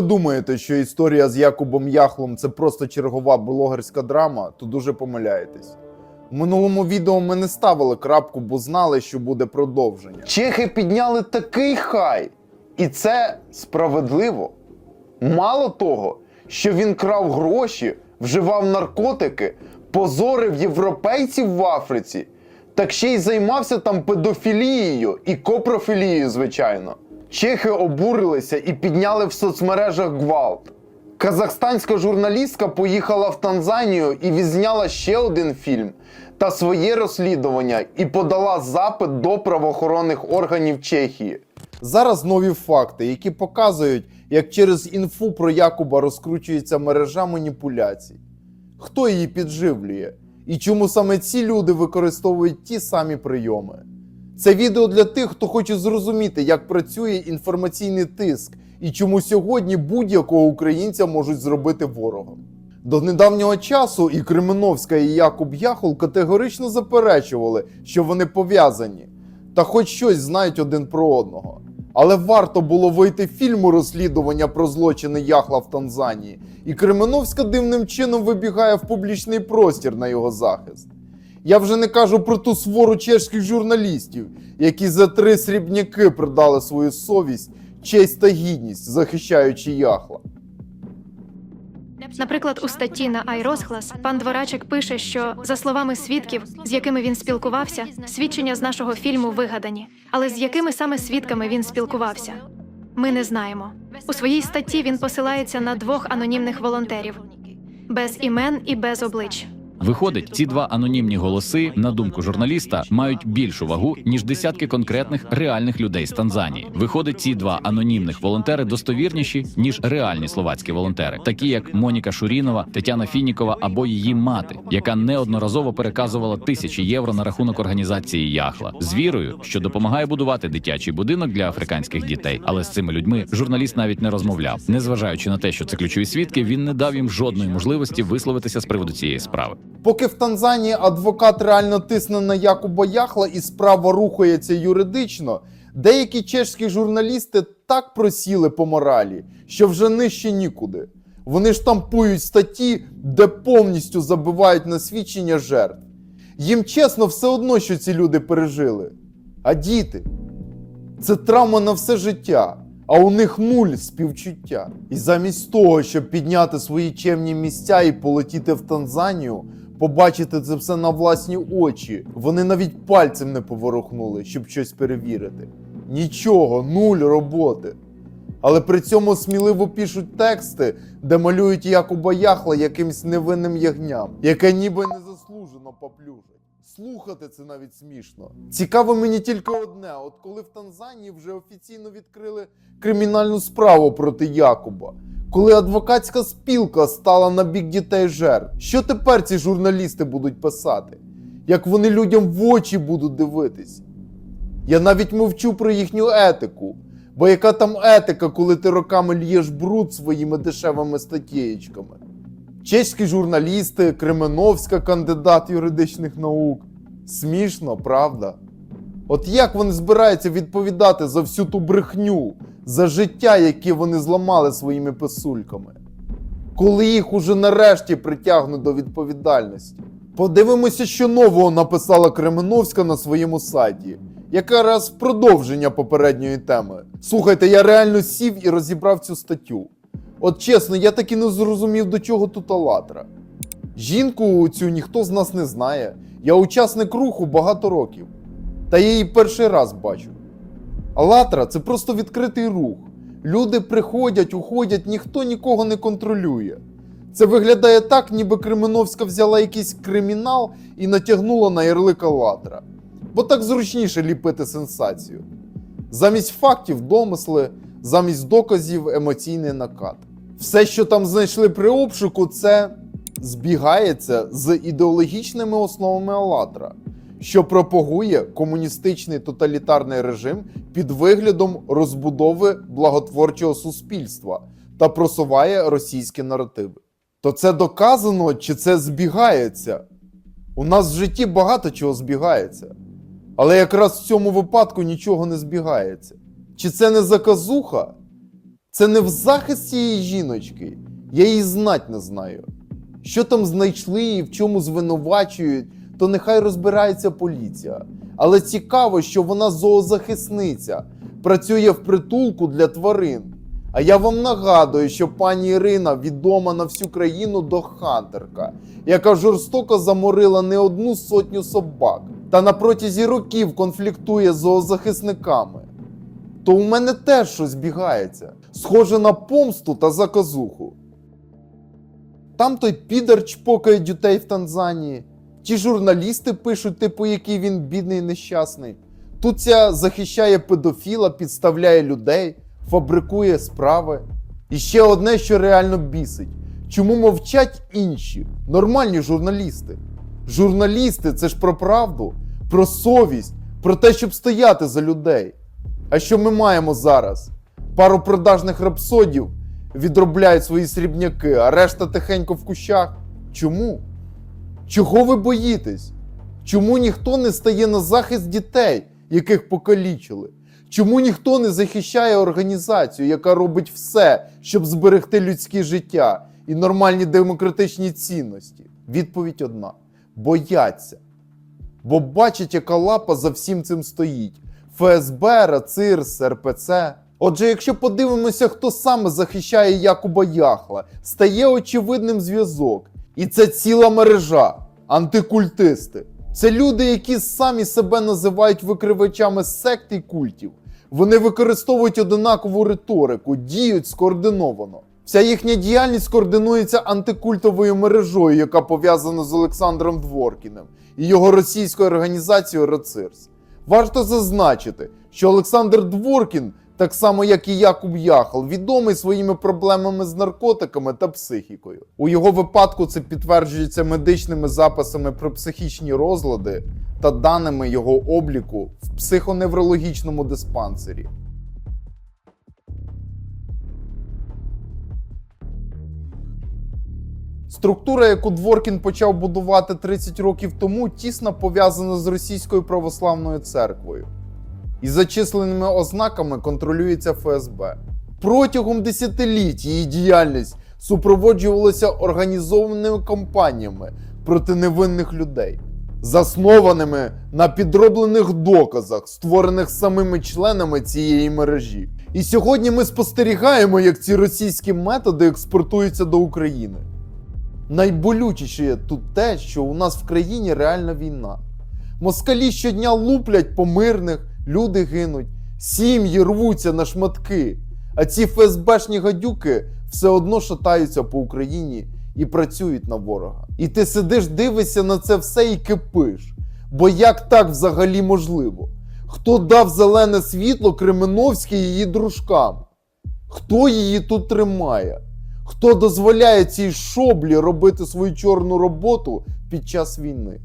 ви думаєте, що історія з Якубом Яхлом це просто чергова блогерська драма, то дуже помиляєтесь. В минулому відео ми не ставили крапку, бо знали, що буде продовження. Чехи підняли такий хай, і це справедливо. Мало того, що він крав гроші, вживав наркотики, позорив європейців в Африці, так ще й займався там педофілією і копрофілією, звичайно. Чехи обурилися і підняли в соцмережах гвалт. Казахстанська журналістка поїхала в Танзанію і відзняла ще один фільм та своє розслідування і подала запит до правоохоронних органів Чехії. Зараз нові факти, які показують, як через інфу про Якуба розкручується мережа маніпуляцій. Хто її підживлює? І чому саме ці люди використовують ті самі прийоми? Це відео для тих, хто хоче зрозуміти, як працює інформаційний тиск і чому сьогодні будь-якого українця можуть зробити ворогом. До недавнього часу і Кременовська, і Якуб Яхол категорично заперечували, що вони пов'язані, та хоч щось знають один про одного. Але варто було вийти фільму розслідування про злочини Яхла в Танзанії, і Кременовська дивним чином вибігає в публічний простір на його захист. Я вже не кажу про ту свору чешських журналістів, які за три срібняки продали свою совість, честь та гідність, захищаючи Яхла. Наприклад, у статті на iRozglas пан Дворачик пише, що за словами свідків, з якими він спілкувався, свідчення з нашого фільму вигадані. Але з якими саме свідками він спілкувався? Ми не знаємо. У своїй статті він посилається на двох анонімних волонтерів без імен і без облич. Виходить, ці два анонімні голоси, на думку журналіста, мають більшу вагу ніж десятки конкретних реальних людей з Танзанії. Виходить, ці два анонімних волонтери достовірніші ніж реальні словацькі волонтери, такі як Моніка Шурінова, Тетяна Фінікова або її мати, яка неодноразово переказувала тисячі євро на рахунок організації Яхла з вірою, що допомагає будувати дитячий будинок для африканських дітей. Але з цими людьми журналіст навіть не розмовляв. Незважаючи на те, що це ключові свідки, він не дав їм жодної можливості висловитися з приводу цієї справи. Поки в Танзанії адвокат реально тисне на Якуба Яхла і справа рухається юридично, деякі чешські журналісти так просіли по моралі, що вже нижче нікуди. Вони штампують статті, де повністю забивають на свідчення жертв. Їм чесно все одно, що ці люди пережили. А діти це травма на все життя, а у них нуль співчуття. І замість того, щоб підняти свої чемні місця і полетіти в Танзанію, побачити це все на власні очі, вони навіть пальцем не поворухнули, щоб щось перевірити. Нічого, нуль роботи. Але при цьому сміливо пишуть тексти, де малюють Якуба Яхла якимсь невинним ягням, яке ніби незаслужено поплюжать. Слухати це навіть смішно. Цікаво мені тільки одне: от коли в Танзанії вже офіційно відкрили кримінальну справу проти Якуба, коли адвокатська спілка стала на бік дітей жертв, що тепер ці журналісти будуть писати? Як вони людям в очі будуть дивитись? Я навіть мовчу про їхню етику. Бо яка там етика, коли ти роками л'єш бруд своїми дешевими статтєчками? Чеські журналісти, Кременовська кандидат юридичних наук. Смішно, правда? От як вони збираються відповідати за всю ту брехню, за життя, яке вони зламали своїми писульками? Коли їх уже нарешті притягнуть до відповідальності? Подивимося, що нового написала Кременовська на своєму сайті. Якраз продовження попередньої теми. Слухайте, я реально сів і розібрав цю статтю. От чесно, я таки не зрозумів, до чого тут Алатра. Жінку цю ніхто з нас не знає. Я учасник руху багато років. Та я її перший раз бачу. Алатра це просто відкритий рух. Люди приходять, уходять, ніхто нікого не контролює. Це виглядає так, ніби Кременовська взяла якийсь кримінал і натягнула на ярлик Алатра. Бо так зручніше ліпити сенсацію. Замість фактів домисли, замість доказів емоційний накат. Все, що там знайшли при обшуку, це збігається з ідеологічними основами Алатра, що пропагує комуністичний тоталітарний режим під виглядом розбудови благотворчого суспільства та просуває російські наративи. То це доказано чи це збігається? У нас в житті багато чого збігається. Але якраз в цьому випадку нічого не збігається. Чи це не заказуха? Це не в захист цієї жіночки. Я її знать не знаю. Що там знайшли і в чому звинувачують, то нехай розбирається поліція. Але цікаво, що вона зоозахисниця, працює в притулку для тварин. А я вам нагадую, що пані Ірина відома на всю країну догхантерка, яка жорстоко заморила не одну сотню собак та на протязі років конфліктує з зоозахисниками. То у мене теж щось бігається, схоже на помсту та заказуху. Там той підар чпокає дітей в Танзанії. Ті журналісти пишуть, типу, який він бідний і нещасний. Тут ця захищає педофіла, підставляє людей, фабрикує справи. І ще одне, що реально бісить: чому мовчать інші, нормальні журналісти? Журналісти це ж про правду, про совість, про те, щоб стояти за людей. А що ми маємо зараз? Пару продажних рапсодів відробляють свої срібняки, а решта тихенько в кущах. Чому? Чого ви боїтесь? Чому ніхто не стає на захист дітей, яких покалічили? Чому ніхто не захищає організацію, яка робить все, щоб зберегти людське життя і нормальні демократичні цінності? Відповідь одна: бояться. Бо бачать, яка лапа за всім цим стоїть: ФСБ, РАЦИРС, РПЦ. Отже, якщо подивимося, хто саме захищає Якуба Яхла, стає очевидним зв'язок. І це ціла мережа антикультисти. Це люди, які самі себе називають викривачами сект і культів. Вони використовують одинакову риторику, діють скоординовано. Вся їхня діяльність координується антикультовою мережою, яка пов'язана з Олександром Дворкіним і його російською організацією РАЦИРС. Варто зазначити, що Олександр Дворкін, так само як і Якуб Яхал, відомий своїми проблемами з наркотиками та психікою. У його випадку це підтверджується медичними записами про психічні розлади та даними його обліку в психоневрологічному диспансері. Структура, яку Дворкін почав будувати 30 років тому, тісно пов'язана з російською православною церквою і за численними ознаками контролюється ФСБ. Протягом десятиліть її діяльність супроводжувалася організованими кампаніями проти невинних людей, заснованими на підроблених доказах, створених самими членами цієї мережі. І сьогодні ми спостерігаємо, як ці російські методи експортуються до України. Найболючіше тут те, що у нас в країні реальна війна. Москалі щодня луплять по мирних, люди гинуть, сім'ї рвуться на шматки. А ці ФСБшні гадюки все одно шатаються по Україні і працюють на ворога. І ти сидиш, дивишся на це все і кипиш. Бо як так взагалі можливо? Хто дав зелене світло Кременовській її дружкам? Хто її тут тримає? Хто дозволяє цій шоблі робити свою чорну роботу під час війни?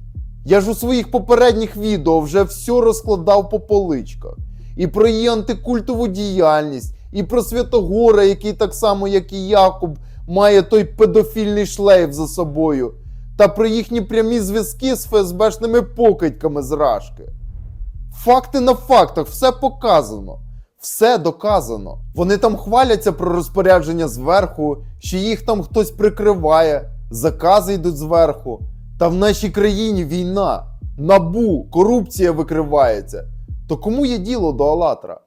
Я ж у своїх попередніх відео вже все розкладав по поличках. І про її антикультову діяльність, і про Святогора, який так само, як і Якуб, має той педофільний шлейф за собою, та про їхні прямі зв'язки з ФСБшними покидьками з Рашки. Факти на фактах, все показано. Все доказано. Вони там хваляться про розпорядження зверху, що їх там хтось прикриває, закази йдуть зверху. Та в нашій країні війна, набу, корупція викривається. То кому є діло до Алатра?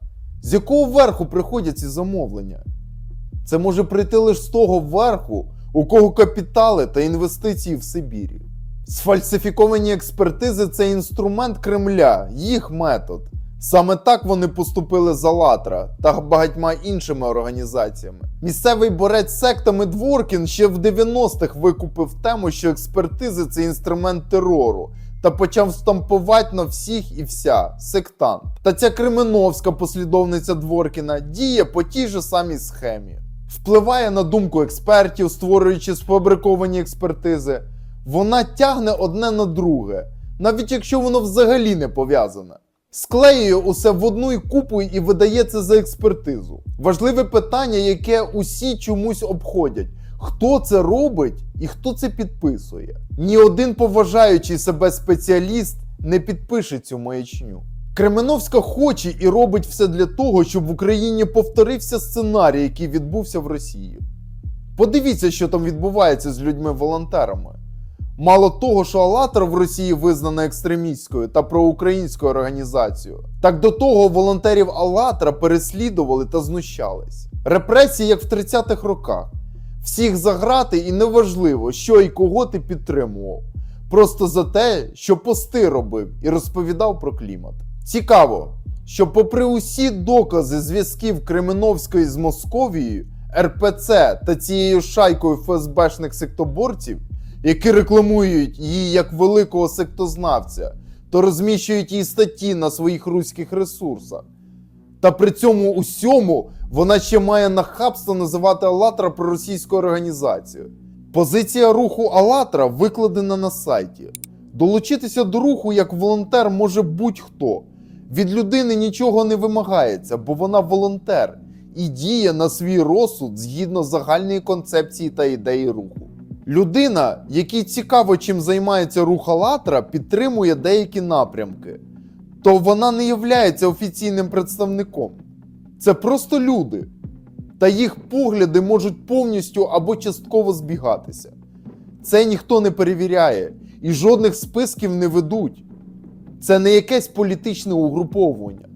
З якого верху приходять ці замовлення? Це може прийти лише з того верху, у кого капітали та інвестиції в Сибірі. Сфальсифіковані експертизи це інструмент Кремля, їх метод. Саме так вони поступили з Алатра та багатьма іншими організаціями. Місцевий борець сектами Дворкін ще в 90-х викупив тему, що експертизи це інструмент терору, та почав стампувати на всіх і вся сектант. Та ця кременовська послідовниця Дворкіна діє по тій же самій схемі, впливає на думку експертів, створюючи сфабриковані експертизи. Вона тягне одне на друге, навіть якщо воно взагалі не пов'язане. Склеює усе в одну й купу і видається за експертизу. Важливе питання, яке усі чомусь обходять: хто це робить і хто це підписує. Ні один поважаючий себе спеціаліст не підпише цю маячню. Кременовська хоче і робить все для того, щоб в Україні повторився сценарій, який відбувся в Росії. Подивіться, що там відбувається з людьми-волонтерами. Мало того, що «АЛЛАТРА» в Росії визнана екстремістською та проукраїнською організацією, так до того волонтерів «АЛЛАТРА» переслідували та знущались. Репресії, як в 30-х роках. Всіх заграти, і неважливо, що і кого ти підтримував. Просто за те, що пости робив і розповідав про клімат. Цікаво, що, попри усі докази зв'язків Кременовської з Московією, РПЦ та цією шайкою ФСБшних сектоборців, які рекламують її як великого сектознавця, то розміщують її статті на своїх руських ресурсах. Та при цьому усьому вона ще має нахабство називати «АЛЛАТРА» проросійською організацією. Позиція руху «АЛЛАТРА» викладена на сайті. Долучитися до руху як волонтер може будь-хто. Від людини нічого не вимагається, бо вона волонтер і діє на свій розсуд згідно загальної концепції та ідеї руху. Людина, якій цікаво, чим займається рух «АЛЛАТРА», підтримує деякі напрямки, то вона не являється офіційним представником. Це просто люди. Та їх погляди можуть повністю або частково збігатися. Це ніхто не перевіряє і жодних списків не ведуть. Це не якесь політичне угруповування.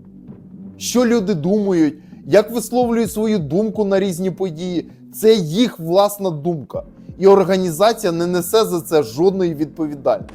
Що люди думають, як висловлюють свою думку на різні події, це їх власна думка. І організація не несе за це жодної відповідальності.